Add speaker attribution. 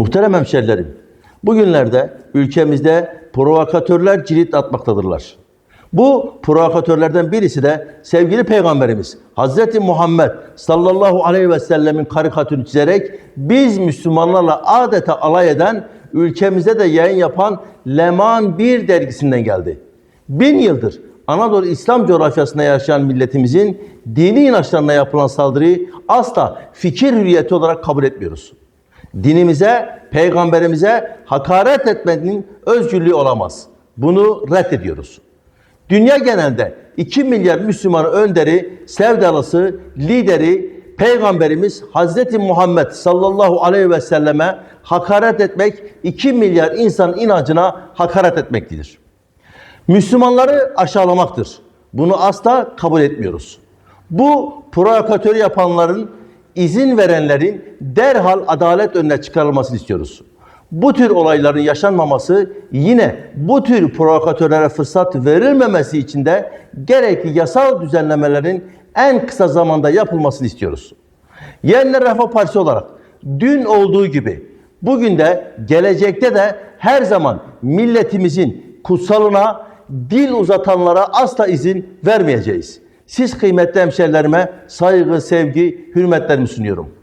Speaker 1: Muhterem hemşerilerim, bugünlerde ülkemizde provokatörler cirit atmaktadırlar. Bu provokatörlerden birisi de sevgili Peygamberimiz Hazreti Muhammed sallallahu aleyhi ve sellemin karikatürünü çizerek biz Müslümanlarla adeta alay eden ülkemizde de yayın yapan Leman 1 dergisinden geldi. Bin yıldır Anadolu İslam coğrafyasında yaşayan milletimizin dini inançlarına yapılan saldırıyı asla fikir hürriyeti olarak kabul etmiyoruz. Dinimize, peygamberimize hakaret etmenin özgürlüğü olamaz. Bunu reddediyoruz. Dünya genelinde 2 milyar Müslüman önderi, sevdalısı, lideri Peygamberimiz Hazreti Muhammed sallallahu aleyhi ve selleme hakaret etmek 2 milyar insan inancına hakaret etmektedir. Müslümanları aşağılamaktır. Bunu asla kabul etmiyoruz. Bu provokatörü yapanların, izin verenlerin derhal adalet önüne çıkarılmasını istiyoruz. Bu tür olayların yaşanmaması yine bu tür provokatörlere fırsat verilmemesi için de gerekli yasal düzenlemelerin en kısa zamanda yapılmasını istiyoruz. Yeniden Refah Partisi olarak dün olduğu gibi bugün de gelecekte de her zaman milletimizin kutsalına dil uzatanlara asla izin vermeyeceğiz. Siz kıymetli hemşerilerime saygı, sevgi, hürmetlerimi sunuyorum.